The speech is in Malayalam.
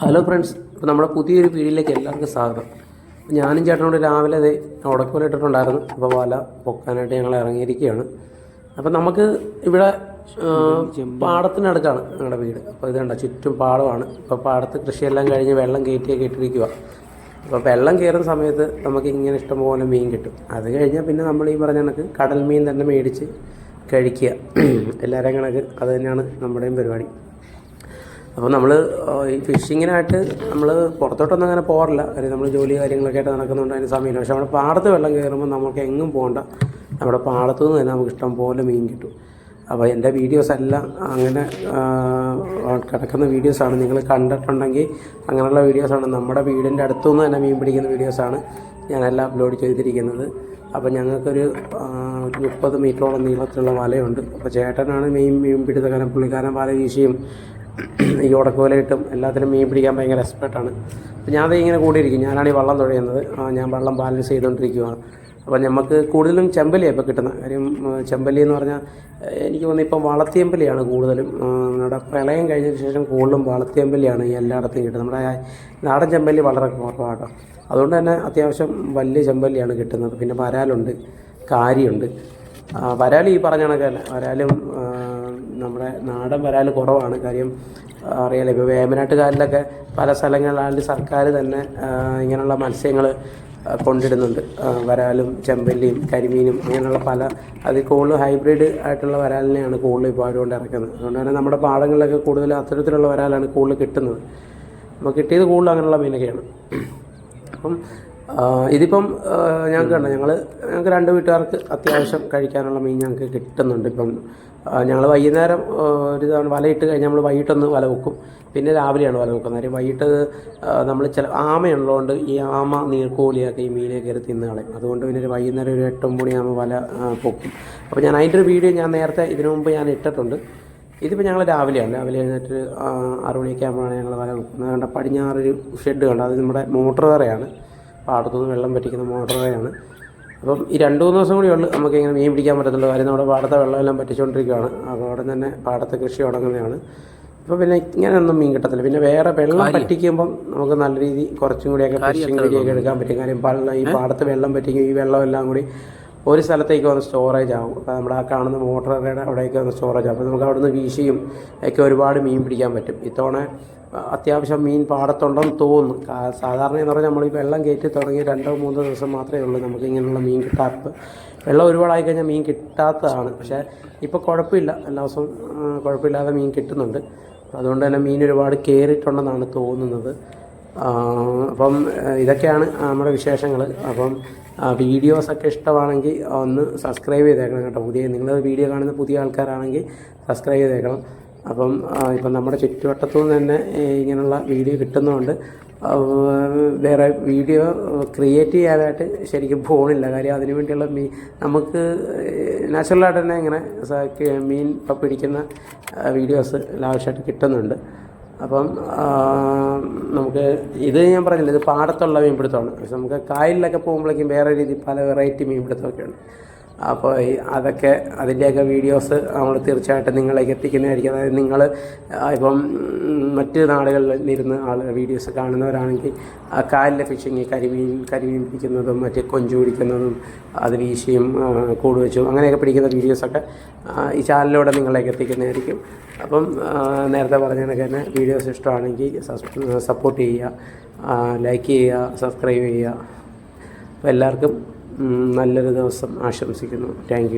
ഹലോ ഫ്രണ്ട്സ് അപ്പോൾ നമ്മുടെ പുതിയൊരു വീഡിയോയിലേക്ക് എല്ലാവർക്കും സ്വാഗതം. ഞാനും ചേട്ടനോട് രാവിലെ അതേ ഉടക്കോല ഇട്ടിട്ടുണ്ടായിരുന്നു. അപ്പോൾ വല പൊക്കാനായിട്ട് ഞങ്ങൾ ഇറങ്ങിയിരിക്കുകയാണ്. അപ്പോൾ നമുക്ക് ഇവിടെ പാടത്തിനടുത്താണ് ഞങ്ങളുടെ വീട്. അപ്പോൾ ഇത് കണ്ടോ ചുറ്റും പാടമാണ്. ഇപ്പോൾ പാടത്ത് കൃഷിയെല്ലാം കഴിഞ്ഞ് വെള്ളം കയറ്റിയൊക്കെ ഇട്ടിരിക്കുക അപ്പോൾ വെള്ളം കയറുന്ന സമയത്ത് നമുക്ക് ഇങ്ങനെ ഇഷ്ടംപോലെ മീൻ കിട്ടും. അത് കഴിഞ്ഞാൽ പിന്നെ നമ്മൾ ഈ പറഞ്ഞ കണക്ക് കടൽ മീൻ തന്നെ മേടിച്ച് കഴിക്കുക. എല്ലാവരെയും കണക്ക് അത് തന്നെയാണ് നമ്മുടെയും പരിപാടി. അപ്പോൾ നമ്മൾ ഈ ഫിഷിങ്ങിനായിട്ട് നമ്മൾ പുറത്തോട്ടൊന്നും അങ്ങനെ പോകാറില്ല. കാര്യം നമ്മൾ ജോലി കാര്യങ്ങളൊക്കെ ആയിട്ട് നടക്കുന്നുണ്ട് അതിന് സമയമില്ല. പക്ഷേ നമ്മുടെ പാടത്ത് വെള്ളം കയറുമ്പോൾ നമുക്ക് എങ്ങും പോകണ്ട നമ്മുടെ പാടത്തു നിന്ന് തന്നെ നമുക്ക് ഇഷ്ടം പോലെ മീൻ കിട്ടും. അപ്പോൾ എന്റെ വീഡിയോസ് എല്ലാം അങ്ങനെ കിടക്കുന്ന വീഡിയോസാണ് നിങ്ങൾ കണ്ടിട്ടുണ്ടെങ്കിൽ അങ്ങനെയുള്ള വീഡിയോസാണ് നമ്മുടെ വീടിന്റെ അടുത്തുനിന്ന് തന്നെ മീൻ പിടിക്കുന്ന വീഡിയോസാണ് ഞാനെല്ലാം അപ്ലോഡ് ചെയ്തിരിക്കുന്നത്. അപ്പോൾ ഞങ്ങൾക്കൊരു മുപ്പത് മീറ്ററോളം നീളത്തിലുള്ള വലയുണ്ട്. അപ്പോൾ ചേട്ടനാണ് മീൻ മീൻ പിടുത്തക്കാരൻ പുള്ളിക്കാരൻ വല വീശിയും ഈ ഉടക്കോലായിട്ടും എല്ലാത്തിനും മീൻ പിടിക്കാൻ ഭയങ്കര എക്സ്പെർട്ടാണ് അപ്പോൾ ഞാൻ ഇങ്ങനെ കൂടിയിരിക്കും. ഞാനാണ് ഈ വള്ളം തുഴയുന്നത്. ഞാൻ വള്ളം ബാലൻസ് ചെയ്തുകൊണ്ടിരിക്കുകയാണ് അപ്പോൾ നമുക്ക് കൂടുതലും ചെമ്പലിയാണ് ഇപ്പോൾ കിട്ടുന്നത് കാര്യം ചെമ്പലി എന്ന് പറഞ്ഞാൽ എനിക്ക് തോന്നുന്നു ഇപ്പം വളത്തിയമ്പലിയാണ് കൂടുതലും. നമ്മുടെ പ്രളയം കഴിഞ്ഞതിന് ശേഷം കൂടുതലും വളത്തിയമ്പലിയാണ് എല്ലായിടത്തും കിട്ടുന്നത് നമ്മുടെ നാടൻ ചെമ്പല്ലി വളരെ കുറവാട്ടോ. അതുകൊണ്ട് തന്നെ അത്യാവശ്യം വലിയ ചെമ്പല്ലിയാണ് കിട്ടുന്നത്. പിന്നെ വരാലുണ്ട് കാരിയുണ്ട്. വരാൽ ഈ പറഞ്ഞ കണക്കല്ല. വരാലും നമ്മുടെ നാടൻ വരാൽ കുറവാണ്. കാര്യം അറിയാലോ ഇപ്പോൾ വേമനാട്ടുകാരിലൊക്കെ പല സ്ഥലങ്ങളിലാണ്ട് സർക്കാർ തന്നെ ഇങ്ങനെയുള്ള മത്സ്യങ്ങൾ കൊണ്ടിടുന്നുണ്ട്. വരാലും ചെമ്പല്ലിയും കരിമീനും അങ്ങനെയുള്ള പല അതിൽ കൂടുതൽ ഹൈബ്രിഡ് ആയിട്ടുള്ള വരാലിനെയാണ് കൂടുതൽ ഇപ്പോൾ അവരുകൊണ്ട് ഇറക്കുന്നത് അതുകൊണ്ട് തന്നെ നമ്മുടെ പാടങ്ങളിലൊക്കെ കൂടുതൽ അത്തരത്തിലുള്ള വരാലാണ് കൂടുതൽ കിട്ടുന്നത്. നമുക്ക് കിട്ടിയത് കൂടുതൽ അങ്ങനെയുള്ള മീനൊക്കെയാണ്. അപ്പം ഇതിപ്പം ഞങ്ങൾക്ക് കണ്ട ഞങ്ങൾ ഞങ്ങൾക്ക് രണ്ട് വീട്ടുകാർക്ക് അത്യാവശ്യം കഴിക്കാനുള്ള മീൻ ഞങ്ങൾക്ക് കിട്ടുന്നുണ്ട് ഇപ്പം. ഞങ്ങൾ വൈകുന്നേരം ഒരു തവണ വലയിട്ട് കഴിഞ്ഞാൽ നമ്മൾ വൈകിട്ടൊന്ന് വല വെക്കും. പിന്നെ രാവിലെയാണ് വല വെക്കുന്നത്. വൈകിട്ട് നമ്മൾ ചില ആമയുള്ളതുകൊണ്ട് ഈ ആമ നീർക്കോലിയൊക്കെ ഈ മീനെ കയറി തിന്ന് കളയും. അതുകൊണ്ട് പിന്നെ ഒരു വൈകുന്നേരം ഒരു എട്ട് ഒമ്പത് മണിയാകുമ്പോൾ വല പൊക്കും. അപ്പോൾ ഞാൻ അതിന്റെ ഒരു വീഡിയോ ഞാൻ നേരത്തെ ഇതിനു മുമ്പ് ഞാൻ ഇട്ടിട്ടുണ്ട്. ഇതിപ്പോൾ ഞങ്ങൾ രാവിലെയാണ്. രാവിലെ എഴുന്നേറ്റ് ആറുമണിയൊക്കെ ആറ് മണിയൊക്കെ ആകുമ്പോഴാണ് ഞങ്ങൾ വല വെക്കുന്നത്. കണ്ട പടിഞ്ഞാറൊരു ഷെഡ് കണ്ട? അത് നമ്മുടെ മോട്ടർ തറയാണ് പാടത്തുനിന്ന് വെള്ളം പറ്റിക്കുന്ന മോട്ടർ അപ്പം ഈ രണ്ട് മൂന്ന് ദിവസം കൂടി ഉള്ളു നമുക്ക് ഇങ്ങനെ മീൻ പിടിക്കാൻ പറ്റത്തുള്ളൂ. കാര്യം നമ്മുടെ പാടത്തെ വെള്ളമെല്ലാം പറ്റിച്ചുകൊണ്ടിരിക്കുകയാണ് അതോടെ തന്നെ പാടത്തെ കൃഷി തുടങ്ങുന്നതാണ്. ഇപ്പോൾ പിന്നെ ഇങ്ങനെയൊന്നും മീൻ കിട്ടത്തില്ല. പിന്നെ വേറെ വെള്ളം പറ്റിക്കുമ്പം നമുക്ക് നല്ല രീതി കുറച്ചും കൂടിയൊക്കെ ഫിഷിംഗ് വീഡിയൊക്കെ എടുക്കാൻ പറ്റും. കാര്യം പള്ള ഈ പാടത്ത് വെള്ളം പറ്റിക്കും ഈ വെള്ളം എല്ലാം കൂടി ഒരു സ്ഥലത്തേക്ക് വന്ന് സ്റ്റോറേജ് ആവും. അപ്പോൾ നമ്മുടെ ആ കാണുന്ന മോട്ടറുടെ അവിടേക്ക് വന്ന് സ്റ്റോറേജ് ആവും. അപ്പോൾ നമുക്ക് അവിടെ നിന്ന് വീശിയും ഒക്കെ ഒരുപാട് മീൻ പിടിക്കാൻ പറ്റും. ഇത്തവണ അത്യാവശ്യം മീൻ പാടത്തുണ്ടെന്ന് തോന്നുന്നു. സാധാരണ എന്ന് പറഞ്ഞാൽ നമ്മൾ ഈ വെള്ളം കയറ്റി തുടങ്ങി രണ്ടോ മൂന്നോ ദിവസം മാത്രമേ ഉള്ളൂ നമുക്ക് ഇങ്ങനെയുള്ള മീൻ കിട്ടാത്ത വെള്ളം ഒരുപാടായി കഴിഞ്ഞാൽ മീൻ കിട്ടാത്തതാണ്. പക്ഷേ ഇപ്പോൾ കുഴപ്പമില്ല. എല്ലാ ദിവസവും കുഴപ്പമില്ലാതെ മീൻ കിട്ടുന്നുണ്ട്. അതുകൊണ്ട് തന്നെ മീൻ ഒരുപാട് കയറിയിട്ടുണ്ടെന്നാണ് തോന്നുന്നത്. അപ്പം ഇതൊക്കെയാണ് നമ്മുടെ വിശേഷങ്ങൾ അപ്പം വീഡിയോസൊക്കെ ഇഷ്ടമാണെങ്കിൽ ഒന്ന് സബ്സ്ക്രൈബ് ചെയ്തേക്കണം കേട്ടോ. പുതിയ നിങ്ങൾ വീഡിയോ കാണുന്ന പുതിയ ആൾക്കാരാണെങ്കിൽ സബ്സ്ക്രൈബ് ചെയ്തേക്കണം. അപ്പം ഇപ്പം നമ്മുടെ ചുറ്റുവട്ടത്തു നിന്ന് തന്നെ ഇങ്ങനെയുള്ള വീഡിയോ കിട്ടുന്നതുകൊണ്ട് വേറെ വീഡിയോ ക്രിയേറ്റ് ചെയ്യാനായിട്ട് ശരിക്കും ഫോണില്ല കാര്യം അതിനു വേണ്ടിയുള്ള മീൻ നമുക്ക് നാച്ചുറലായിട്ട് തന്നെ ഇങ്ങനെ മീൻ ഇപ്പം പിടിക്കുന്ന വീഡിയോസ് ലാവശ്യമായിട്ട് കിട്ടുന്നുണ്ട്. അപ്പം നമുക്ക് ഇത് ഞാൻ പറഞ്ഞില്ല ഇത് പാടത്തുള്ള മീൻപിടുത്തമാണ്. പക്ഷെ നമുക്ക് കായലിലൊക്കെ പോകുമ്പോഴേക്കും വേറെ രീതി പല വെറൈറ്റി മീൻപിടുത്തമൊക്കെ ഉണ്ട് അപ്പോൾ ഈ അതൊക്കെ അതിന്റെയൊക്കെ വീഡിയോസ് നമ്മൾ തീർച്ചയായിട്ടും നിങ്ങളേക്ക് എത്തിക്കുന്നതായിരിക്കും. അതായത് നിങ്ങൾ ഇപ്പം മറ്റ് നാടുകളിൽ ഇരുന്ന് ആൾ വീഡിയോസ് കാണുന്നവരാണെങ്കിൽ ആ കായലിലെ ഫിഷിങ് കരിമീൻ കരിമീൻ പിടിക്കുന്നതും മറ്റ് കൊഞ്ചു പിടിക്കുന്നതും അത് വീശിയും കൂട് വെച്ചും അങ്ങനെയൊക്കെ പിടിക്കുന്ന വീഡിയോസൊക്കെ ഈ ചാനലിലൂടെ നിങ്ങളേക്ക് എത്തിക്കുന്നതായിരിക്കും. അപ്പം നേരത്തെ പറഞ്ഞ കണക്ക് തന്നെ വീഡിയോസ് ഇഷ്ടമാണെങ്കിൽ സപ്പോർട്ട് ചെയ്യുക ലൈക്ക് ചെയ്യുക സബ്സ്ക്രൈബ് ചെയ്യുക. അപ്പോൾ എല്ലാവർക്കും നല്ലൊരു ദിവസം ആശംസിക്കുന്നു. താങ്ക്